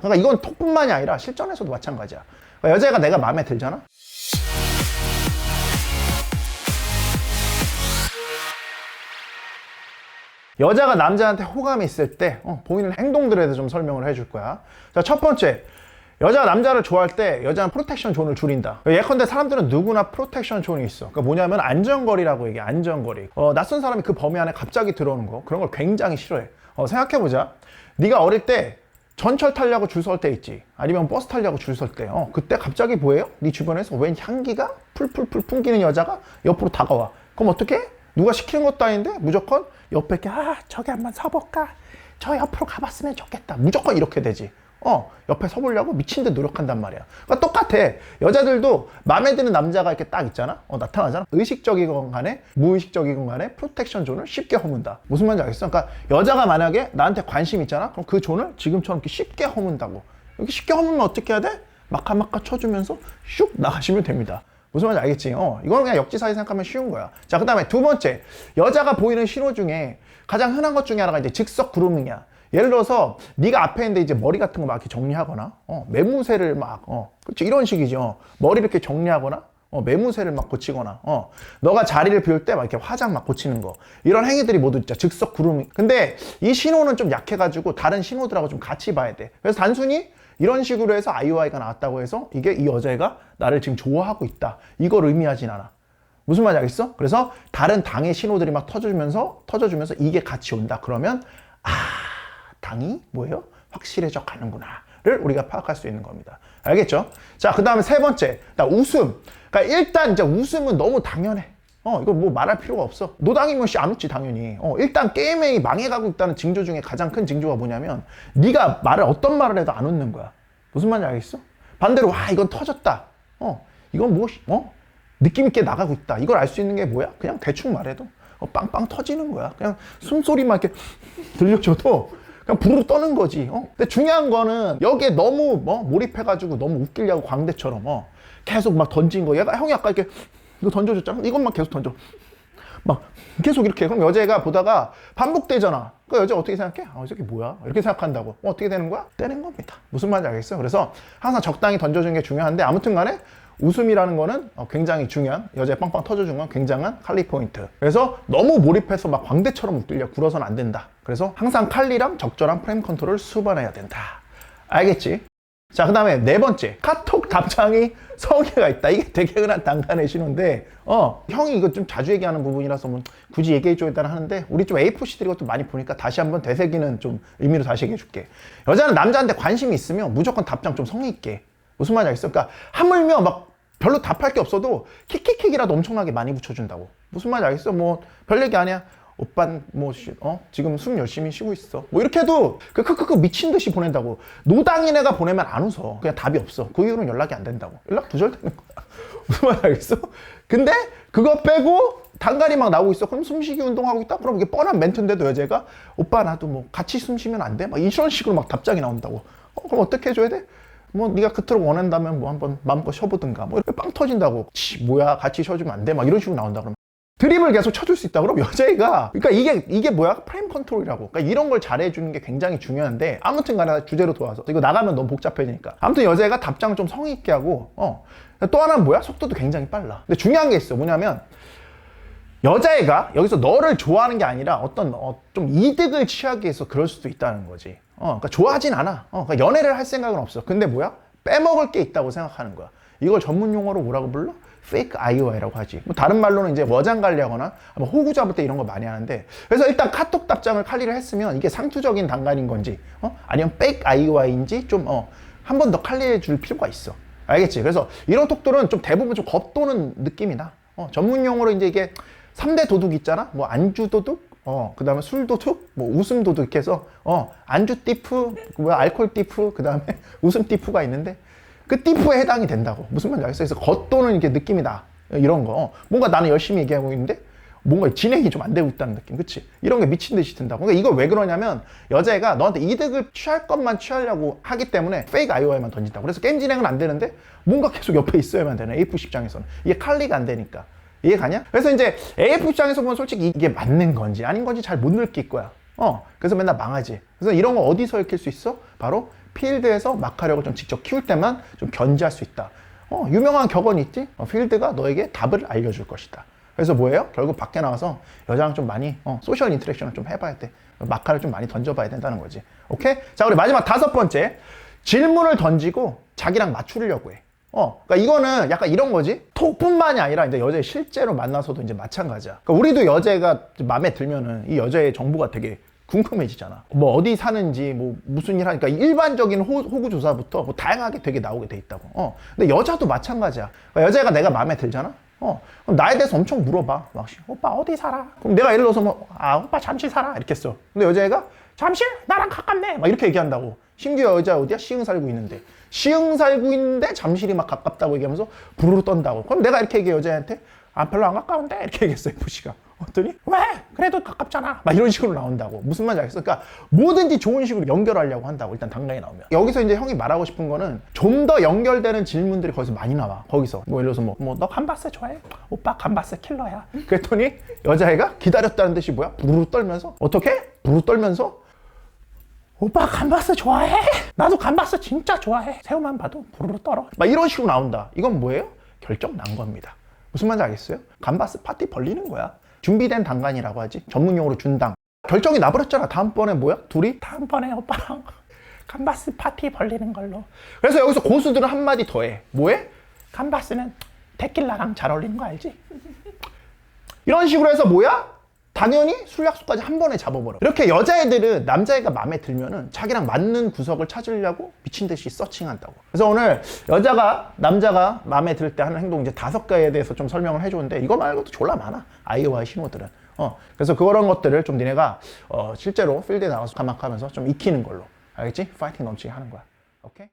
그러니까 이건 톡뿐만이 아니라 실전에서도 마찬가지야. 그러니까 여자가 내가 마음에 들잖아? 여자가 남자한테 호감이 있을 때 어, 보이는 행동들에 대해서 좀 설명을 해줄 거야. 자, 첫 번째. 여자가 남자를 좋아할 때 여자는 프로텍션 존을 줄인다. 예컨대 사람들은 누구나 프로텍션 존이 있어. 그러니까 뭐냐면 안전거리라고 얘기해. 안전거리. 어, 낯선 사람이 그 범위 안에 갑자기 들어오는 거. 그런 걸 굉장히 싫어해. 어, 생각해보자. 네가 어릴 때 전철 타려고 줄 설 때 있지. 아니면 버스 타려고 줄 설 때. 어, 그때 갑자기 뭐예요? 네 주변에서 웬 향기가 풀풀풀 풍기는 여자가 옆으로 다가와. 그럼 어떻게? 누가 시키는 것도 아닌데 무조건 옆에 이렇게 아 저기 한번 서볼까? 저 옆으로 가봤으면 좋겠다. 무조건 이렇게 되지. 어 옆에 서보려고 미친 듯 노력한단 말이야. 그러니까 똑같아. 여자들도 마음에 드는 남자가 이렇게 딱 있잖아. 어 나타나잖아. 의식적이건 간에 무의식적이건 간에 프로텍션 존을 쉽게 허문다. 무슨 말인지 알겠어? 그러니까 여자가 만약에 나한테 관심 있잖아. 그럼 그 존을 지금처럼 이렇게 쉽게 허문다고. 이렇게 쉽게 허물면 어떻게 해야 돼? 마카마카 쳐주면서 슉 나가시면 됩니다. 무슨 말인지 알겠지? 어, 이거는 그냥 역지사지 생각하면 쉬운 거야. 자, 그 다음에 두 번째. 여자가 보이는 신호 중에 가장 흔한 것 중에 하나가 이제 즉석 그루밍이야. 예를 들어서 네가 앞에 있는데 이제 머리 같은 거 막 이렇게 정리하거나 어, 매무새를 막 어, 그렇죠 이런 식이죠. 머리 이렇게 정리하거나 어, 매무새를 막 고치거나 어, 너가 자리를 비울 때 막 이렇게 화장 막 고치는 거 이런 행위들이 모두 진짜 즉석 그루밍. 근데 이 신호는 좀 약해가지고 다른 신호들하고 좀 같이 봐야 돼. 그래서 단순히 이런 식으로 해서 IOI가 나왔다고 해서 이게 이 여자애가 나를 지금 좋아하고 있다. 이걸 의미하진 않아. 무슨 말인지 알겠어? 그래서 다른 당의 신호들이 막 터져주면서 터져주면서 이게 같이 온다. 그러면 아 당이 뭐예요? 확실해져 가는구나를 우리가 파악할 수 있는 겁니다. 알겠죠? 자, 그 다음에 세 번째, 나 웃음. 그러니까 일단 이제 웃음은 너무 당연해. 어, 이거 뭐 말할 필요가 없어. 노당이면 씨 안 웃지, 당연히. 어, 일단 게임이 망해가고 있다는 징조 중에 가장 큰 징조가 뭐냐면, 네가 말을 어떤 말을 해도 안 웃는 거야. 무슨 말인지 알겠어? 반대로, 와, 이건 터졌다. 어, 이건 뭐, 어? 느낌 있게 나가고 있다. 이걸 알 수 있는 게 뭐야? 그냥 대충 말해도 어, 빵빵 터지는 거야. 그냥 숨소리만 이렇게 들려줘도 그냥 부르르 떠는 거지. 어? 근데 중요한 거는 여기에 너무 뭐 몰입해가지고 너무 웃기려고 광대처럼 어, 계속 막 던진 거. 얘가 형이 아까 이렇게 이거 던져줬잖아. 이것만 계속 던져. 막 계속 이렇게 그럼 여자애가 보다가 반복되잖아. 그 여자 어떻게 생각해? 아, 저게 뭐야? 이렇게 생각한다고. 어, 어떻게 되는 거야? 떼는 겁니다. 무슨 말인지 알겠어요? 그래서 항상 적당히 던져주는 게 중요한데 아무튼 간에 웃음이라는 거는 어, 굉장히 중요한 여자애 빵빵 터져준 건 굉장한 칼리 포인트. 그래서 너무 몰입해서 막 광대처럼 웃기려 굴어서는 안 된다. 그래서 항상 칼리랑 적절한 프레임 컨트롤을 수반해야 된다. 알겠지? 자, 그 다음에 네 번째. 카톡 답장이 성의가 있다. 이게 되게 흔한 단간의 신호인데, 어, 형이 이거 좀 자주 얘기하는 부분이라서 뭐 굳이 얘기해줘야 되나 하는데, 우리 좀 A4C들이 것도 많이 보니까 다시 한번 되새기는 좀 의미로 다시 얘기해줄게. 여자는 남자한테 관심이 있으면 무조건 답장 좀 성의 있게. 무슨 말인지 알겠어? 그러니까 하물며 막 별로 답할 게 없어도 킥킥킥이라도 엄청나게 많이 붙여준다고. 무슨 말인지 알겠어? 뭐 별 얘기 아니야. 오빤 뭐 쉬- 어? 지금 숨 열심히 쉬고 있어. 뭐 이렇게 해도 그 크크크 미친 듯이 보낸다고. 노당인 애가 보내면 안 웃어. 그냥 답이 없어. 그 이후로는 연락이 안 된다고. 연락 두절되는 거야. 무슨 말인지 알겠어? 근데 그거 빼고 단간이 막 나오고 있어. 그럼 숨쉬기 운동하고 있다? 그럼 이게 뻔한 멘트인데도 여자가 오빠 나도 뭐 같이 숨 쉬면 안 돼? 막 이런 식으로 막 답장이 나온다고. 어, 그럼 어떻게 해줘야 돼? 뭐 네가 그토록 원한다면 뭐 한번 마음껏 쉬어보든가 뭐 이렇게 빵 터진다고 치 뭐야 같이 쉬어주면 안 돼? 막 이런 식으로 나온다 그러면 드립을 계속 쳐줄 수 있다 그럼 여자애가 그러니까 이게 이게 뭐야? 프레임 컨트롤이라고. 그러니까 이런 걸 잘해주는 게 굉장히 중요한데 아무튼 간에 주제로 돌아와서. 이거 나가면 너무 복잡해지니까. 아무튼 여자애가 답장을 좀 성의 있게 하고 어 또 하나는 뭐야? 속도도 굉장히 빨라. 근데 중요한 게 있어. 뭐냐면 여자애가 여기서 너를 좋아하는 게 아니라 어떤 어, 좀 이득을 취하기 위해서 그럴 수도 있다는 거지. 어, 그러니까 좋아하진 않아. 어, 그러니까 연애를 할 생각은 없어. 근데 뭐야? 빼먹을 게 있다고 생각하는 거야. 이걸 전문 용어로 뭐라고 불러? fake IOI라고 하지. 뭐 다른 말로는 이제 워장 관리하거나 아마 호구 잡을 때 이런 거 많이 하는데 그래서 일단 카톡 답장을 칼리를 했으면 이게 상투적인 단간인 건지 어? 아니면 fake IOI인지 좀 어, 한 번 더 칼리해 줄 필요가 있어. 알겠지? 그래서 이런 톡들은 좀 대부분 좀 겁도는 느낌이 나. 어, 전문 용어로 이제 이게 3대 도둑 있잖아? 뭐 안주 도둑, 어, 그 다음에 술 도둑, 뭐 웃음 도둑 이렇게 해서, 어, 안주 띠프, 뭐야, 알콜 띠프, 그 다음에 웃음 띠프가 있는데, 그 띠프에 해당이 된다고. 무슨 말인지 알겠어? 그래서 겉도는 이게 느낌이 나. 이런 거. 어, 뭔가 나는 열심히 얘기하고 있는데, 뭔가 진행이 좀 안 되고 있다는 느낌. 그치? 이런 게 미친 듯이 든다고. 그러니까 이거 왜 그러냐면, 여자애가 너한테 이득을 취할 것만 취하려고 하기 때문에 페이크 IOI만 던진다고. 그래서 게임 진행은 안 되는데, 뭔가 계속 옆에 있어야만 되는 AF 입장에서는. 이게 칼리가 안 되니까. 이해 가냐? 그래서 이제 AF 입장에서 보면 솔직히 이게 맞는 건지 아닌 건지 잘 못 느낄 거야. 어, 그래서 맨날 망하지. 그래서 이런 거 어디서 익힐 수 있어? 바로 필드에서 마카력을 좀 직접 키울 때만 좀 견지할 수 있다. 어, 유명한 격언이 있지? 어, 필드가 너에게 답을 알려줄 것이다. 그래서 뭐예요? 결국 밖에 나가서 여자랑 좀 많이 어, 소셜 인터랙션을 좀 해봐야 돼. 마카를 좀 많이 던져봐야 된다는 거지. 오케이? 자, 우리 마지막 다섯 번째. 질문을 던지고 자기랑 맞추려고 해. 어, 그러니까 이거는 약간 이런 거지. 톡뿐만이 아니라 이제 여자 실제로 만나서도 이제 마찬가지야. 그러니까 우리도 여자가 마음에 들면은 이 여자의 정보가 되게 궁금해지잖아. 뭐 어디 사는지 뭐 무슨 일 하니까 일반적인 호, 호구 조사부터 뭐 다양하게 되게 나오게 돼 있다고. 어. 근데 여자도 마찬가지야. 그러니까 여자가 내가 마음에 들잖아. 어. 그럼 나에 대해서 엄청 물어봐. 막 오빠 어디 살아? 그럼 내가 예를 들어서 뭐 아 오빠 잠실 살아 이렇게 써. 근데 여자애가 잠실 나랑 가깝네. 막 이렇게 얘기한다고. 심지어 여자 어디야? 시흥 살고 있는데. 시흥 살고 있는데 잠실이 막 가깝다고 얘기하면서 부르르 떤다고. 그럼 내가 이렇게 얘기해 여자한테 아 별로 안 가까운데 이렇게 얘기했어요 FC가. 어더니 왜? 그래도 가깝잖아. 막 이런 식으로 나온다고. 무슨 말인지 알겠어? 그러니까 뭐든지 좋은 식으로 연결하려고 한다고 일단 당장에 나오면. 여기서 이제 형이 말하고 싶은 거는 좀 더 연결되는 질문들이 거기서 많이 나와. 거기서 뭐 예를 들어서 뭐뭐너 감바스 좋아해? 오빠 감바스 킬러야. 그랬더니 여자애가 기다렸다는 듯이 뭐야? 부르르 떨면서 어떻게? 부르르 떨면서 오빠 감바스 좋아해? 나도 감바스 진짜 좋아해. 새우만 봐도 부르르 떨어. 막 이런 식으로 나온다. 이건 뭐예요? 결정 난 겁니다. 무슨 말인지 알겠어요? 감바스 파티 벌리는 거야. 준비된 당간이라고 하지. 전문용어로 준당. 결정이 나버렸잖아. 다음번에 뭐야? 둘이? 다음번에 오빠랑 감바스 파티 벌리는 걸로. 그래서 여기서 고수들은 한마디 더 해. 뭐해? 감바스는 데킬라랑 잘 어울리는 거 알지? 이런 식으로 해서 뭐야? 당연히 술 약속까지 한 번에 잡아버려. 이렇게 여자애들은 남자애가 마음에 들면은 자기랑 맞는 구석을 찾으려고 미친 듯이 서칭한다고. 그래서 오늘 여자가 남자가 마음에 들 때 하는 행동 이제 다섯 가지에 대해서 좀 설명을 해줬는데 이거 말고도 졸라 많아. 아이와의 신호들은. 어, 그래서 그런 것들을 좀 니네가 어, 실제로 필드에 나가서 감학하면서 좀 익히는 걸로. 알겠지? 파이팅 넘치게 하는 거야. 오케이?